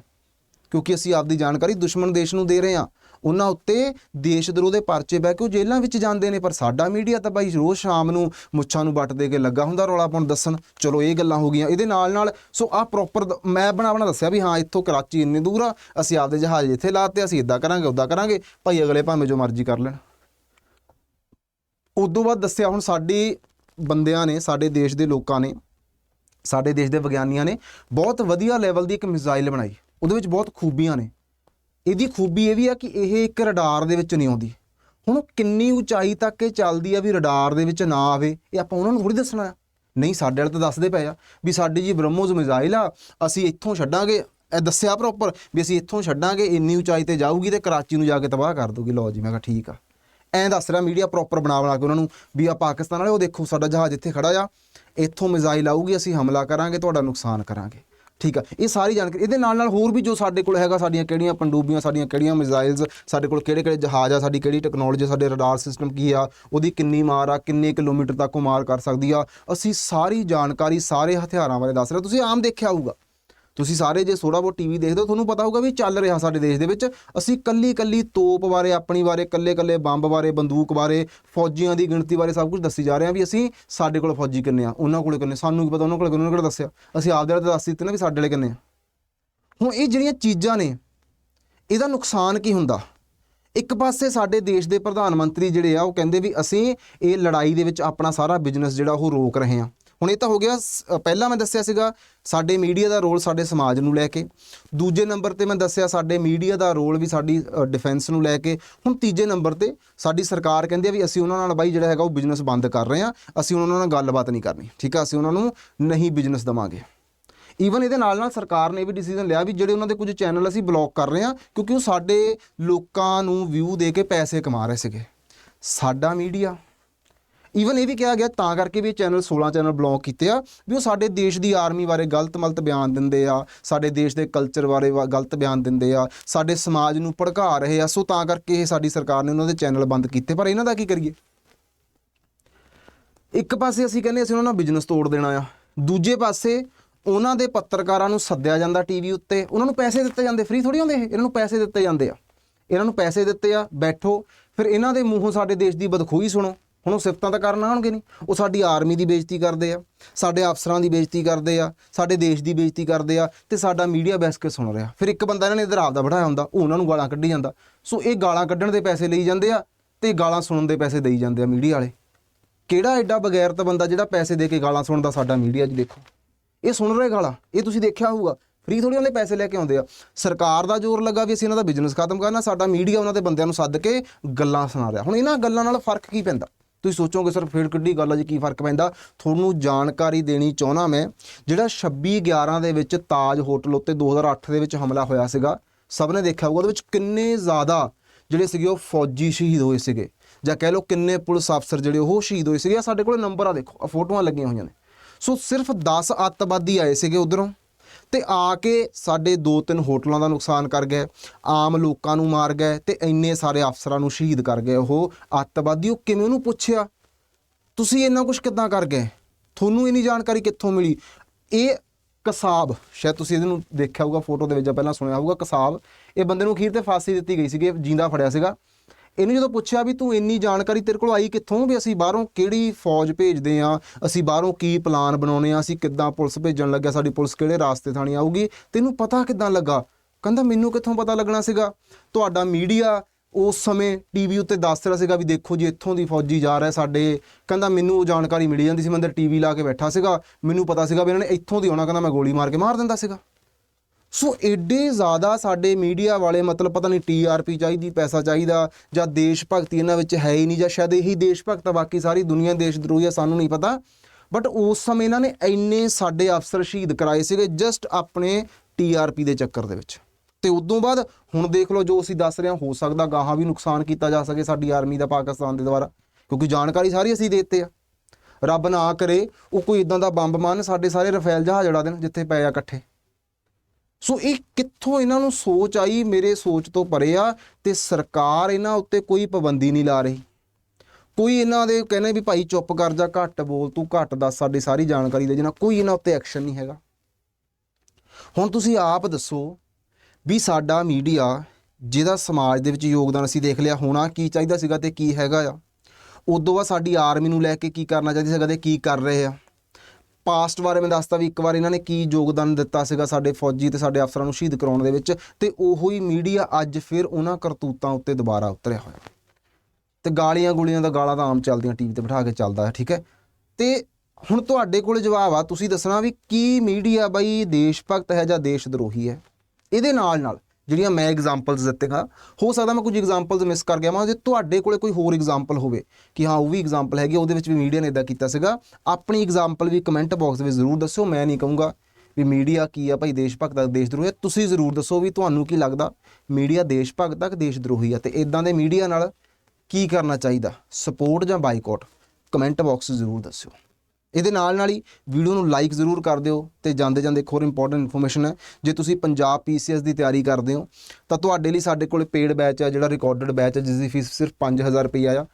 ਕਿਉਂਕਿ ਅਸੀਂ ਆਪਦੀ ਜਾਣਕਾਰੀ ਦੁਸ਼ਮਣ ਦੇਸ਼ ਨੂੰ ਦੇ ਰਹੇ ਹਾਂ। ਉਹਨਾਂ ਉੱਤੇ ਦੇਸ਼ ਦਰੋਹ ਦੇ ਪਰਚੇ ਬਹਿ ਕੇ ਉਹ ਜੇਲ੍ਹਾਂ ਵਿੱਚ ਜਾਂਦੇ ਨੇ, ਪਰ ਸਾਡਾ ਮੀਡੀਆ ਤਾਂ ਬਾਈ ਰੋਜ਼ ਸ਼ਾਮ ਨੂੰ ਮੁੱਛਾਂ ਨੂੰ ਵੱਟ ਦੇ ਕੇ ਲੱਗਾ ਹੁੰਦਾ, ਰੌਲਾ ਪਾਉਣ ਦੱਸਣ, ਚਲੋ ਇਹ ਗੱਲਾਂ ਹੋ ਗਈਆਂ। ਇਹਦੇ ਨਾਲ ਨਾਲ ਸੋ ਆ ਪ੍ਰੋਪਰ ਮੈਂ ਬਣਾ ਬਣਾ ਦੱਸਿਆ ਵੀ ਹਾਂ, ਇੱਥੋਂ ਕਰਾਚੀ ਇੰਨੀ ਦੂਰ ਆ, ਅਸੀਂ ਆਪਦੇ ਜਹਾਜ਼ ਇੱਥੇ ਲਾਤੇ ਅਸੀਂ ਇਦਾਂ ਕਰਾਂਗੇ ਉਦਾਂ ਕਰਾਂਗੇ, ਭਾਈ ਅਗਲੇ ਭਾਵੇਂ ਜੋ ਮਰਜ਼ੀ ਕਰ ਲੈਣ। ਉਦੋਂ ਬਾਅਦ ਦੱਸਿਆ ਹੁਣ ਸਾਡੀ ਬੰਦਿਆਂ ਨੇ, ਸਾਡੇ ਦੇਸ਼ ਦੇ ਲੋਕਾਂ ਨੇ, ਸਾਡੇ ਦੇਸ਼ ਦੇ ਵਿਗਿਆਨੀਆਂ ਨੇ ਬਹੁਤ ਵਧੀਆ ਲੈਵਲ ਦੀ ਇੱਕ ਮਿਜ਼ਾਈਲ ਬਣਾਈ। ਉਹਦੇ ਵਿੱਚ ਬਹੁਤ ਖੂਬੀਆਂ ਨੇ। ਇਹਦੀ ਖੂਬੀ ਇਹ ਵੀ ਆ ਕਿ ਇਹ ਇੱਕ ਰਡਾਰ ਦੇ ਵਿੱਚ ਨਹੀਂ ਆਉਂਦੀ। ਹੁਣ ਉਹ ਕਿੰਨੀ ਉਚਾਈ ਤੱਕ ਇਹ ਚੱਲਦੀ ਆ ਵੀ ਰਡਾਰ ਦੇ ਵਿੱਚ ਨਾ ਆਵੇ, ਇਹ ਆਪਾਂ ਉਹਨਾਂ ਨੂੰ ਥੋੜੀ ਦੱਸਣਾ ਆ। ਨਹੀਂ, ਸਾਡੇ ਵਾਲੇ ਤਾਂ ਦੱਸਦੇ ਪਏ ਆ ਵੀ ਸਾਡੀ ਜੀ ਬ੍ਰਹਮੋਸ ਮਿਜ਼ਾਈਲ ਆ, ਅਸੀਂ ਇੱਥੋਂ ਛੱਡਾਂਗੇ, ਇਹ ਦੱਸਿਆ ਪ੍ਰੋਪਰ ਵੀ ਅਸੀਂ ਇੱਥੋਂ ਛੱਡਾਂਗੇ, ਇੰਨੀ ਉਚਾਈ ਤੇ ਜਾਊਗੀ ਤੇ ਕਰਾਚੀ ਨੂੰ ਜਾ ਕੇ ਤਬਾਹ ਕਰ ਦੂਗੀ ਲਓ ਜੀ, ਮੈਂ ਕਿਹਾ ਠੀਕ ਆ। ਐਂ ਦੱਸ ਰਿਹਾ ਮੀਡੀਆ ਪ੍ਰੋਪਰ ਬਣਾ ਬਣਾ ਕੇ ਉਹਨਾਂ ਨੂੰ ਵੀ ਆ ਪਾਕਿਸਤਾਨ ਵਾਲੇ, ਉਹ ਦੇਖੋ ਸਾਡਾ ਜਹਾਜ਼ ਇੱਥੇ ਖੜਾ ਆ, ਇੱਥੋਂ ਮਿਜ਼ਾਈਲ ਆਊਗੀ, ਅਸੀਂ ਹਮਲਾ ਕਰਾਂਗੇ, ਤੁਹਾਡਾ ਨੁਕਸਾਨ ਕਰਾਂਗੇ। ਠੀਕ ਆ, ਇਹ ਸਾਰੀ ਜਾਣਕਾਰੀ, ਇਹਦੇ ਨਾਲ ਨਾਲ ਹੋਰ ਵੀ ਜੋ ਸਾਡੇ ਕੋਲ ਹੈਗਾ ਸਾਡੀਆਂ ਕਿਹੜੀਆਂ ਪੰਡੂਬੀਆਂ, ਸਾਡੀਆਂ ਕਿਹੜੀਆਂ ਮਿਜ਼ਾਈਲਸ, ਸਾਡੇ ਕੋਲ ਕਿਹੜੇ ਕਿਹੜੇ ਜਹਾਜ਼ ਆ, ਸਾਡੀ ਕਿਹੜੀ ਟੈਕਨੋਲੋਜੀ ਸਾਡੇ ਰਡਾਰ ਸਿਸਟਮ ਕੀ ਆ, ਉਹਦੀ ਕਿੰਨੀ ਮਾਰ ਆ, ਕਿੰਨੇ ਕਿਲੋਮੀਟਰ ਤੱਕ ਉਹ ਮਾਰ ਕਰ ਸਕਦੀ ਆ, ਅਸੀਂ ਸਾਰੀ ਜਾਣਕਾਰੀ, ਸਾਰੇ ਹਥਿਆਰਾਂ ਬਾਰੇ ਦੱਸ ਰਹੇ ਤੁਸੀਂ ਆਮ ਦੇਖਿਆ ਹੋਊਗਾ। ਤੁਸੀਂ ਸਾਰੇ ਜੇ ਥੋੜਾ ਬਹੁਤ ਟੀਵੀ ਦੇਖਦੇ ਹੋ, ਤੁਹਾਨੂੰ ਪਤਾ ਹੋਊਗਾ ਵੀ ਚੱਲ ਰਿਹਾ ਸਾਡੇ ਦੇਸ਼ ਦੇ ਵਿੱਚ। ਅਸੀਂ ਕੱਲੀ ਕੱਲੀ ਤੋਪ ਬਾਰੇ, ਆਪਣੀ ਬਾਰੇ, ਕੱਲੇ ਕੱਲੇ ਬੰਬ ਬਾਰੇ, ਬੰਦੂਕ ਬਾਰੇ, ਫੌਜੀਆਂ ਦੀ ਗਿਣਤੀ ਬਾਰੇ ਸਭ ਕੁਝ ਦੱਸੀ ਜਾ ਰਹੇ ਹਾਂ ਵੀ ਅਸੀਂ ਸਾਡੇ ਕੋਲ ਫੌਜੀ ਕਿੰਨੇ ਆ, ਉਹਨਾਂ ਕੋਲੇ ਕਿੰਨੇ, ਸਾਨੂੰ ਕੀ ਪਤਾ ਉਹਨਾਂ ਕੋਲੇ ਕਿੰਨੇ ਉਹਨਾਂ ਕਿਹੜਾ ਦੱਸਿਆ। ਅਸੀਂ ਆਪਦੇ ਵਾਲੇ ਦੱਸ ਦਿੱਤੇ ਨਾ ਵੀ ਸਾਡੇ ਵਾਲੇ ਕਿੰਨੇ ਆ। ਹੁਣ ਇਹ ਜਿਹੜੀਆਂ ਚੀਜ਼ਾਂ ਨੇ, ਇਹਦਾ ਨੁਕਸਾਨ ਕੀ ਹੁੰਦਾ? ਇੱਕ ਪਾਸੇ ਸਾਡੇ ਦੇਸ਼ ਦੇ ਪ੍ਰਧਾਨ ਮੰਤਰੀ ਜਿਹੜੇ ਆ, ਉਹ ਕਹਿੰਦੇ ਵੀ ਅਸੀਂ ਇਹ ਲੜਾਈ ਦੇ ਵਿੱਚ ਆਪਣਾ ਸਾਰਾ ਬਿਜ਼ਨਸ ਜਿਹੜਾ ਉਹ ਰੋਕ ਰਹੇ ਹਾਂ। ਹੁਣ ਇਹ ਤਾਂ ਹੋ ਗਿਆ ਸ- ਪਹਿਲਾਂ ਮੈਂ ਦੱਸਿਆ ਸੀਗਾ, ਸਾਡੇ ਮੀਡੀਆ ਦਾ ਰੋਲ ਸਾਡੇ ਸਮਾਜ ਨੂੰ ਲੈ ਕੇ। ਦੂਜੇ ਨੰਬਰ ਤੇ ਮੈਂ ਦੱਸਿਆ ਸਾਡੇ ਮੀਡੀਆ ਦਾ ਰੋਲ ਵੀ ਸਾਡੀ ਡਿਫੈਂਸ ਨੂੰ ਲੈ ਕੇ। ਹੁਣ ਤੀਜੇ ਨੰਬਰ ਤੇ ਸਾਡੀ ਸਰਕਾਰ ਕਹਿੰਦੀ ਆ ਵੀ ਅਸੀਂ ਉਹਨਾਂ ਨਾਲ ਬਾਈ ਜਿਹੜਾ ਹੈਗਾ ਉਹ ਬਿਜ਼ਨਸ ਬੰਦ ਕਰ ਰਹੇ ਹਾਂ ਅਸੀਂ ਉਹਨਾਂ ਨਾਲ ਗੱਲਬਾਤ ਨਹੀਂ ਕਰਨੀ, ਠੀਕ ਆ? ਅਸੀਂ ਉਹਨਾਂ ਨੂੰ ਨਹੀਂ ਬਿਜ਼ਨਸ ਦਵਾਂਗੇ। ਈਵਨ ਇਹਦੇ ਨਾਲ ਨਾਲ ਸਰਕਾਰ ਨੇ ਵੀ ਡਿਸੀਜਨ ਲਿਆ ਵੀ ਜਿਹੜੇ ਉਹਨਾਂ ਦੇ ਕੁਝ ਚੈਨਲ ਅਸੀਂ ਬਲੌਕ ਕਰ ਰਹੇ ਹਾਂ ਕਿਉਂਕਿ ਉਹ ਸਾਡੇ ਲੋਕਾਂ ਨੂੰ ਵਿਊ ਦੇ ਕੇ ਪੈਸੇ ਕਮਾ ਰਹੇ ਸੀਗੇ। ਸਾਡਾ ਮੀਡੀਆ ਈਵਨ ਇਹ ਵੀ ਕਿਹਾ ਗਿਆ ਤਾਂ ਕਰਕੇ ਵੀ ਇਹ ਚੈਨਲ 16 ਚੈਨਲ ਬਲੌਕ ਕੀਤੇ ਆ, ਵੀ ਉਹ ਸਾਡੇ ਦੇਸ਼ ਦੀ ਆਰਮੀ ਬਾਰੇ ਗਲਤ ਮਲਤ ਬਿਆਨ ਦਿੰਦੇ ਆ, ਸਾਡੇ ਦੇਸ਼ ਦੇ ਕਲਚਰ ਬਾਰੇ ਵਾ- ਗਲਤ ਬਿਆਨ ਦਿੰਦੇ ਆ, ਸਾਡੇ ਸਮਾਜ ਨੂੰ ਭੜਕਾ ਰਹੇ ਆ, ਸੋ ਤਾਂ ਕਰਕੇ ਇਹ ਸਾਡੀ ਸਰਕਾਰ ਨੇ ਉਹਨਾਂ ਦੇ ਚੈਨਲ ਬੰਦ ਕੀਤੇ। ਪਰ ਇਹਨਾਂ ਦਾ ਕੀ ਕਰੀਏ? ਇੱਕ ਪਾਸੇ ਅਸੀਂ ਕਹਿੰਦੇ ਅਸੀਂ ਉਹਨਾਂ ਦਾ ਬਿਜ਼ਨਸ ਤੋੜ ਦੇਣਾ ਆ, ਦੂਜੇ ਪਾਸੇ ਉਹਨਾਂ ਦੇ ਪੱਤਰਕਾਰਾਂ ਨੂੰ ਸੱਦਿਆ ਜਾਂਦਾ ਟੀਵੀ ਉੱਤੇ, ਉਹਨਾਂ ਨੂੰ ਪੈਸੇ ਦਿੱਤੇ ਜਾਂਦੇ ਫ੍ਰੀ ਥੋੜੀ ਹੁੰਦੇ ਇਹ, ਇਹਨਾਂ ਨੂੰ ਪੈਸੇ ਦਿੱਤੇ ਜਾਂਦੇ ਆ। ਇਹਨਾਂ ਨੂੰ ਪੈਸੇ ਦਿੱਤੇ ਆ, ਬੈਠੋ, ਫਿਰ ਇਹਨਾਂ ਦੇ ਮੂੰਹੋਂ ਸਾਡੇ ਦੇਸ਼ ਦੀ ਬਦਖੋਈ ਸੁਣੋ। ਹੁਣ ਉਹ ਸਿਫਤਾਂ ਤਾਂ ਕਰਨ ਆਉਣਗੇ ਨਹੀਂ। ਉਹ ਸਾਡੀ ਆਰਮੀ ਦੀ ਬੇਇੱਜ਼ਤੀ ਕਰਦੇ ਆ, ਸਾਡੇ ਅਫਸਰਾਂ ਦੀ ਬੇਇੱਜ਼ਤੀ ਕਰਦੇ ਆ, ਸਾਡੇ ਦੇਸ਼ ਦੀ ਬੇਇੱਜ਼ਤੀ ਕਰਦੇ ਆ ਤੇ ਸਾਡਾ ਮੀਡੀਆ ਬੈਸ ਕੇ ਸੁਣ ਰਿਹਾ। ਫਿਰ ਇੱਕ ਬੰਦਾ ਇਹਨਾਂ ਨੇ ਇਧਰ ਆਪਦਾ ਬਿਠਾਇਆ ਹੁੰਦਾ, ਉਹ ਉਹਨਾਂ ਨੂੰ ਗਾਲਾਂ ਕੱਢੀ ਜਾਂਦਾ। ਸੋ ਇਹ ਗਾਲਾਂ ਕੱਢਣ ਦੇ ਪੈਸੇ ਲਈ ਜਾਂਦੇ ਆ ਤੇ ਗਾਲਾਂ ਸੁਣਨ ਦੇ ਪੈਸੇ ਦੇਈ ਜਾਂਦੇ ਆ ਮੀਡੀਆ ਵਾਲੇ। ਕਿਹੜਾ ਐਡਾ ਬਗੈਰਤ ਬੰਦਾ ਜਿਹੜਾ ਪੈਸੇ ਦੇ ਕੇ ਗਾਲਾਂ ਸੁਣਦਾ ਸਾਡਾ ਮੀਡੀਆ 'ਚ ਦੇਖੋ। ਇਹ ਸੁਣ ਰਹੇ ਗਾਲਾਂ, ਇਹ ਤੁਸੀਂ ਦੇਖਿਆ ਹੋਊਗਾ। ਫ੍ਰੀ ਥੋੜੀ ਉਹਨੇ ਪੈਸੇ ਲੈ ਕੇ ਆਉਂਦੇ ਆ। ਸਰਕਾਰ ਦਾ ਜ਼ੋਰ ਲੱਗਾ ਵੀ ਅਸੀਂ ਇਹਨਾਂ ਦਾ ਬਿਜ਼ਨਸ ਖਤਮ ਕਰਨਾ, ਸਾਡਾ ਮੀਡੀਆ ਉਹਨਾਂ ਦੇ ਬੰਦਿਆਂ ਨੂੰ ਸੱਦ ਕੇ ਗੱਲਾਂ ਸੁਣਾ ਰਿਹਾ। ਹੁਣ ਇਹਨਾਂ ਗੱਲਾਂ ਨਾਲ ਫ਼ਰਕ ਕੀ ਪੈਂਦਾ? ਤੁਸੀਂ ਸੋਚੋਗੇ ਸਰ ਫੇਰ ਕਿੱਡੀ ਗੱਲ ਹੈ ਜੀ, ਕੀ ਫ਼ਰਕ ਪੈਂਦਾ? ਤੁਹਾਨੂੰ ਜਾਣਕਾਰੀ ਦੇਣੀ ਚਾਹਣਾ ਮੈਂ, ਜਿਹੜਾ 26 11 ਦੇ ਵਿੱਚ ਤਾਜ ਹੋਟਲ ਉੱਤੇ 2008 ਦੇ ਵਿੱਚ ਹਮਲਾ ਹੋਇਆ ਸੀਗਾ, ਸਭ ਨੇ ਦੇਖਿਆ ਹੋਊਗਾ, ਉਹਦੇ ਵਿੱਚ ਕਿੰਨੇ ਜ਼ਿਆਦਾ ਜਿਹੜੇ ਸੀਗੇ ਉਹ ਫੌਜੀ ਸ਼ਹੀਦ ਹੋਏ ਸੀਗੇ। ਜਾਂ ਕਹਿ ਲਓ ਕਿੰਨੇ ਪੁਲਿਸ ਅਫਸਰ ਜਿਹੜੇ ਉਹ ਸ਼ਹੀਦ ਹੋਏ ਸੀਗੇ। ਆਹ ਸਾਡੇ ਕੋਲ ਨੰਬਰ ਆ ਦੇਖੋ ਆ ਫੋਟੋਆਂ ਲੱਗੀਆਂ ਹੋਈਆਂ ਨੇ। ਸੋ ਸਿਰਫ 10 ਅੱਤਵਾਦੀ ਆਏ ਸੀਗੇ ਉਧਰੋਂ। ਤੇ ਆ ਕੇ ਸਾਡੇ ਦੋ ਤਿੰਨ ਹੋਟਲਾਂ ਦਾ ਨੁਕਸਾਨ ਕਰ ਗਏ, ਆਮ ਲੋਕਾਂ ਨੂੰ ਮਾਰ ਗਏ ਤੇ ਇੰਨੇ ਸਾਰੇ ਅਫਸਰਾਂ ਨੂੰ ਸ਼ਹੀਦ ਕਰ ਗਏ। ਉਹ ਅੱਤਵਾਦੀ, ਉਹ ਕਿਵੇਂ ਉਹਨੂੰ ਪੁੱਛਿਆ? ਤੁਸੀਂ ਇੰਨਾ ਕੁਝ ਕਿੱਦਾਂ ਕਰ ਗਏ? ਤੁਹਾਨੂੰ ਇੰਨੀ ਜਾਣਕਾਰੀ ਕਿੱਥੋਂ ਮਿਲੀ? ਇਹ ਕਸਾਬ, ਸ਼ਾਇਦ ਤੁਸੀਂ ਇਹਨੂੰ ਦੇਖਿਆ ਹੋਊਗਾ, ਫੋਟੋ ਦੇ ਵਿੱਚ ਜਾਂ ਪਹਿਲਾਂ ਸੁਣਿਆ ਹੋਊਗਾ, ਕਸਾਬ, ਇਹ ਬੰਦੇ ਨੂੰ ਅਖੀਰ ਤੇ ਫਾਂਸੀ ਦਿੱਤੀ ਗਈ ਸੀਗੀ, ਇਹ ਜਿੰਦਾ ਫੜਿਆ ਸੀਗਾ। ਇਹਨੂੰ ਜਦੋਂ ਪੁੱਛਿਆ ਵੀ ਤੂੰ ਇੰਨੀ ਜਾਣਕਾਰੀ ਤੇਰੇ ਕੋਲ ਆਈ ਕਿੱਥੋਂ ਵੀ ਅਸੀਂ ਬਾਹਰੋਂ ਕਿਹੜੀ ਫੌਜ ਭੇਜਦੇ ਆ, ਅਸੀਂ ਬਾਹਰੋਂ ਕੀ ਪਲਾਨ ਬਣਾਉਨੇ ਆ, ਅਸੀਂ ਕਿੱਦਾਂ ਪੁਲਿਸ ਭੇਜਣ ਲੱਗਿਆ, ਸਾਡੀ ਪੁਲਿਸ ਕਿਹੜੇ ਰਾਸਤੇ ਥਾਣੀ ਆਊਗੀ, ਤੈਨੂੰ ਪਤਾ ਕਿੱਦਾਂ ਲੱਗਾ? ਕਹਿੰਦਾ ਮੈਨੂੰ ਕਿੱਥੋਂ ਪਤਾ ਲੱਗਣਾ ਸੀਗਾ? ਤੁਹਾਡਾ ਮੀਡੀਆ ਉਸ ਸਮੇਂ ਟੀਵੀ ਉੱਤੇ ਦੱਸ ਰਿਹਾ ਸੀਗਾ ਵੀ ਦੇਖੋ ਜੀ ਇੱਥੋਂ ਦੀ ਫੌਜੀ ਜਾ ਰਿਹਾ ਸਾਡੇ। ਕਹਿੰਦਾ ਮੈਨੂੰ ਉਹ ਜਾਣਕਾਰੀ ਮਿਲੀ ਜਾਂਦੀ ਸੀ, ਮੈਂ ਅੰਦਰ ਟੀਵੀ ਲਾ ਕੇ ਬੈਠਾ ਸੀਗਾ, ਮੈਨੂੰ ਪਤਾ ਸੀਗਾ ਵੀ ਇਹਨਾਂ ਨੇ ਇੱਥੋਂ ਦੀ ਆਉਣਾ, ਕਹਿੰਦਾ ਮੈਂ ਗੋਲੀ ਮਾਰ ਕੇ ਮਾਰ ਦਿੰਦਾ ਸੀਗਾ। ਸੋ ਐਡੇ ਜ਼ਿਆਦਾ ਸਾਡੇ ਮੀਡੀਆ ਵਾਲੇ, ਮਤਲਬ ਪਤਾ ਨਹੀਂ ਟੀਆਰਪੀ ਚਾਹੀਦੀ, ਪੈਸਾ ਚਾਹੀਦਾ, ਜਾਂ ਦੇਸ਼ ਭਗਤੀ ਇਹਨਾਂ ਵਿੱਚ ਹੈ ਹੀ ਨਹੀਂ, ਜਾਂ ਸ਼ਾਇਦ ਇਹੀ ਦੇਸ਼ ਭਗਤ ਬਾਕੀ ਸਾਰੀ ਦੁਨੀਆ ਦੇਸ਼ ਦਰੋਹੀ ਆ, ਸਾਨੂੰ ਨਹੀਂ ਪਤਾ। ਬਟ ਉਸ ਸਮੇਂ ਇਹਨਾਂ ਨੇ ਇੰਨੇ ਸਾਡੇ ਅਫਸਰ ਸ਼ਹੀਦ ਕਰਾਏ ਸੀਗੇ ਜਸਟ ਆਪਣੇ ਟੀਆਰਪੀ ਦੇ ਚੱਕਰ ਦੇ ਵਿੱਚ। ਤੇ ਉਦੋਂ ਬਾਅਦ ਹੁਣ ਦੇਖ ਲਓ ਜੋ ਅਸੀਂ ਦੱਸ ਰਹੇ ਹਾਂ, ਹੋ ਸਕਦਾ ਗਾਹਾਂ ਵੀ ਨੁਕਸਾਨ ਕੀਤਾ ਜਾ ਸਕੇ ਸਾਡੀ ਆਰਮੀ ਦਾ ਪਾਕਿਸਤਾਨ ਦੇ ਦੁਆਰਾ, ਕਿਉਂਕਿ ਜਾਣਕਾਰੀ ਸਾਰੀ ਅਸੀਂ ਦੇ ਦਿੱਤੇ ਆ। ਰੱਬ ਨਾ ਕਰੇ ਉਹ ਕੋਈ ਇਦਾਂ ਦਾ ਬੰਬ ਮਾਰਨ ਸਾਡੇ ਸਾਰੇ ਰਫੇਲ ਜਹਾਜ਼ ਉਡਾ ਦੇਣ, ਜਿੱਥੇ ਪਏ ਆ ਇਕੱਠੇ। ਸੋ ਇਹ ਕਿੱਥੋਂ ਇਹਨਾਂ ਨੂੰ ਸੋਚ ਆਈ, ਮੇਰੇ ਸੋਚ ਤੋਂ ਪਰੇ ਆ ਤੇ ਸਰਕਾਰ ਇਹਨਾਂ ਉੱਤੇ ਕੋਈ ਪਾਬੰਦੀ ਨਹੀਂ ਲਾ ਰਹੀ। ਕੋਈ ਇਹਨਾਂ ਦੇ ਕਹਿੰਦੇ ਵੀ ਭਾਈ ਚੁੱਪ ਕਰ ਜਾ, ਘੱਟ ਬੋਲ ਤੂੰ, ਘੱਟ ਦੱਸ ਸਾਡੀ ਸਾਰੀ ਜਾਣਕਾਰੀ ਦੇ ਜਨਾ ਕੋਈ ਇਹਨਾਂ ਉੱਤੇ ਐਕਸ਼ਨ ਨਹੀਂ ਹੈਗਾ। ਹੁਣ ਤੁਸੀਂ ਆਪ ਦੱਸੋ ਵੀ ਸਾਡਾ ਮੀਡੀਆ ਜਿਹਦਾ ਸਮਾਜ ਦੇ ਵਿੱਚ ਯੋਗਦਾਨ ਅਸੀਂ ਦੇਖ ਲਿਆ, ਹੋਣਾ ਕੀ ਚਾਹੀਦਾ ਸੀਗਾ ਤੇ ਕੀ ਹੈਗਾ ਆ? ਉਦੋਂ ਬਾਅਦ ਸਾਡੀ ਆਰਮੀ ਨੂੰ ਲੈ ਕੇ ਕੀ ਕਰਨਾ ਚਾਹੀਦਾ ਸੀਗਾ ਤੇ ਕੀ ਕਰ ਰਹੇ ਆ? ਪਾਸਟ ਬਾਰੇ ਮੈਂ ਦੱਸਤਾ ਵੀ ਇੱਕ ਵਾਰ ਇਹਨਾਂ ਨੇ ਕੀ ਯੋਗਦਾਨ ਦਿੱਤਾ ਸੀਗਾ ਸਾਡੇ ਫੌਜੀ ਤੇ ਸਾਡੇ ਅਫਸਰਾਂ ਨੂੰ ਸ਼ਹੀਦ ਕਰਾਉਣ ਦੇ ਵਿੱਚ ਤੇ ਉਹੋ ਹੀ ਮੀਡੀਆ ਅੱਜ ਫਿਰ ਉਹਨਾਂ ਕਰਤੂਤਾਂ ਉੱਤੇ ਦੁਬਾਰਾ ਉਤਰਿਆ ਹੋਇਆ। ਤੇ ਗਾਲੀਆਂ ਗੁਲੀਆਂ ਦਾ ਗਾਲਾਂ ਤਾਂ ਆਮ ਚੱਲਦੀਆਂ ਟੀਵੀ ਤੇ ਬਿਠਾ ਕੇ ਚੱਲਦਾ ਹੈ, ਠੀਕ ਹੈ? ਤੇ ਹੁਣ ਤੁਹਾਡੇ ਕੋਲ ਜਵਾਬ ਆ, ਤੁਸੀਂ ਦੱਸਣਾ ਵੀ ਕੀ ਮੀਡੀਆ ਬਈ ਦੇਸ਼ ਭਗਤ ਹੈ ਜਾਂ ਦੇਸ਼ ਦਰੋਹੀ ਹੈ? ਇਹਦੇ ਨਾਲ ਨਾਲ ਜਿਹੜੀਆਂ ਮੈਂ ਐਗਜ਼ਾਮਪਲਸ ਦਿੱਤੀਆਂ, ਹੋ ਸਕਦਾ ਮੈਂ ਕੁਝ ਐਗਜ਼ਾਮਪਲਸ ਮਿਸ ਕਰ ਗਿਆ ਮੈਂ ਜੇ ਤੁਹਾਡੇ ਕੋਲੇ ਕੋਈ ਹੋਰ ਐਗਜ਼ਾਮਪਲ ਹੋਵੇ ਕਿ ਹਾਂ, ਉਹ ਵੀ ਐਗਜ਼ਾਮਪਲ ਹੈਗੀ ਉਹਦੇ ਵਿੱਚ ਵੀ ਮੀਡੀਆ ਨੇ ਇਦਾਂ ਕੀਤਾ ਸੀਗਾ, ਆਪਣੀ ਐਗਜ਼ਾਮਪਲ ਵੀ ਕਮੈਂਟ ਬਾਕਸ ਵਿੱਚ ਜ਼ਰੂਰ ਦੱਸਿਓ, ਮੈਂ ਨਹੀਂ ਕਹੂੰਗਾ ਵੀ ਮੀਡੀਆ ਕੀ ਆ ਭਾਈ, ਦੇਸ਼ ਭਗਤ ਦਾ ਦੇਸ਼ ਦਰੋਹੀ ਹੈ ਤੁਸੀਂ ਜ਼ਰੂਰ ਦੱਸੋ ਵੀ ਤੁਹਾਨੂੰ ਕੀ ਲੱਗਦਾ ਮੀਡੀਆ ਦੇਸ਼ ਭਗਤ ਆ ਦੇਸ਼ ਦਰੋਹੀ ਆ? ਤੇ ਇਦਾਂ ਦੇ ਮੀਡੀਆ ਨਾਲ ਕੀ ਕਰਨਾ ਚਾਹੀਦਾ? ਸਪੋਰਟ ਜਾਂ ਬਾਈਕਾਟ ਕਮੈਂਟ ਬਾਕਸ ਜ਼ਰੂਰ ਦੱਸਿਓ। ਇਹਦੇ ਨਾਲ ਨਾਲ ਹੀ ਵੀਡੀਓ ਨੂੰ ਲਾਈਕ ਜ਼ਰੂਰ ਕਰ ਦਿਓ ਤੇ ਜਾਂਦੇ ਜਾਂਦੇ ਇੱਕ ਹੋਰ ਇੰਪੋਰਟੈਂਟ ਇਨਫੋਰਮੇਸ਼ਨ ਹੈ, ਜੇ ਤੁਸੀਂ ਪੰਜਾਬ ਪੀਸੀਐਸ ਦੀ ਤਿਆਰੀ ਕਰਦੇ ਹੋ, ਤਾਂ ਤੁਹਾਡੇ ਲਈ ਸਾਡੇ ਕੋਲ ਪੇਡ ਬੈਚ ਹੈ ਜਿਹੜਾ ਰਿਕਾਰਡਡ ਬੈਚ ਹੈ ਜਿਸ ਦੀ ਫੀਸ ਸਿਰਫ 5000 ਰੁਪਈਆ ਆ।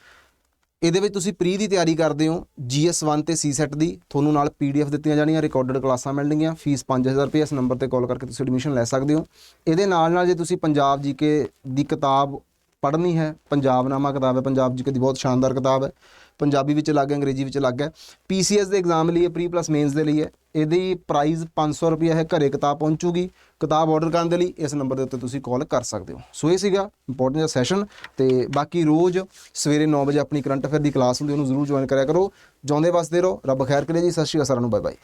ਇਹਦੇ ਵਿੱਚ ਤੁਸੀਂ ਪ੍ਰੀ ਦੀ ਤਿਆਰੀ ਕਰਦੇ ਹੋ GS1 ਤੇ CSET ਦੀ, ਤੁਹਾਨੂੰ ਨਾਲ PDF ਦਿੱਤੀਆਂ ਜਾਣੀਆਂ ਰਿਕਾਰਡਡ ਕਲਾਸਾਂ ਮਿਲਣਗੀਆਂ ਫੀਸ 5000 ਰੁਪਏ ਇਸ ਨੰਬਰ ਤੇ ਕਾਲ ਕਰਕੇ ਤੁਸੀਂ ਐਡਮਿਸ਼ਨ ਲੈ ਸਕਦੇ ਹੋ। ਇਹਦੇ ਨਾਲ ਨਾਲ ਜੇ ਤੁਸੀਂ ਪੰਜਾਬ ਜੀਕੇ ਦੀ ਕਿਤਾਬ ਪੜ੍ਹਨੀ ਹੈ ਪੰਜਾਬਨਾਮਾ ਕਿਤਾਬ ਹੈ, ਪੰਜਾਬ ਜੀਕੇ ਦੀ ਬਹੁਤ ਸ਼ਾਨਦਾਰ ਕਿਤਾਬ ਹੈ। ਪੰਜਾਬੀ ਵਿੱਚ ਅਲੱਗ ਹੈ ਅੰਗਰੇਜ਼ੀ ਵਿੱਚ ਅਲੱਗ ਹੈ PCS ਦੇ ਐਗਜ਼ਾਮ ਲਈ ਹੈ ਪ੍ਰੀ ਪਲੱਸ ਮੇਨਸ ਦੇ ਲਈ ਹੈ। ਇਹਦੀ ਪ੍ਰਾਈਸ 500 ਰੁਪਏ ਹੈ, ਘਰੇ ਕਿਤਾਬ ਪਹੁੰਚੂਗੀ। ਕਿਤਾਬ ਆਰਡਰ ਕਰਨ ਦੇ ਲਈ ਇਸ ਨੰਬਰ ਦੇ ਉੱਤੇ ਤੁਸੀਂ ਕਾਲ ਕਰ ਸਕਦੇ ਹੋ। ਸੋ ਇਹ ਸੀਗਾ ਇੰਪੋਰਟੈਂਟ ਜਿਹਾ ਸੈਸ਼ਨ ਤੇ ਬਾਕੀ ਰੋਜ਼ ਸਵੇਰੇ 9 ਵਜੇ ਆਪਣੀ ਕਰੰਟ ਅਫੇਅਰ ਦੀ ਕਲਾਸ ਹੁੰਦੀ ਉਹਨੂੰ ਜ਼ਰੂਰ ਜੁਆਇਨ ਕਰਿਆ ਕਰੋ। ਜਿਉਂਦੇ ਵਸਦੇ ਰਹੋ। ਰੱਬ ਖੈਰ ਕਰੇ ਜੀ। ਸਤਿ ਸ਼੍ਰੀ ਅਕਾਲ, ਸਾਰਿਆਂ ਨੂੰ। Bye bye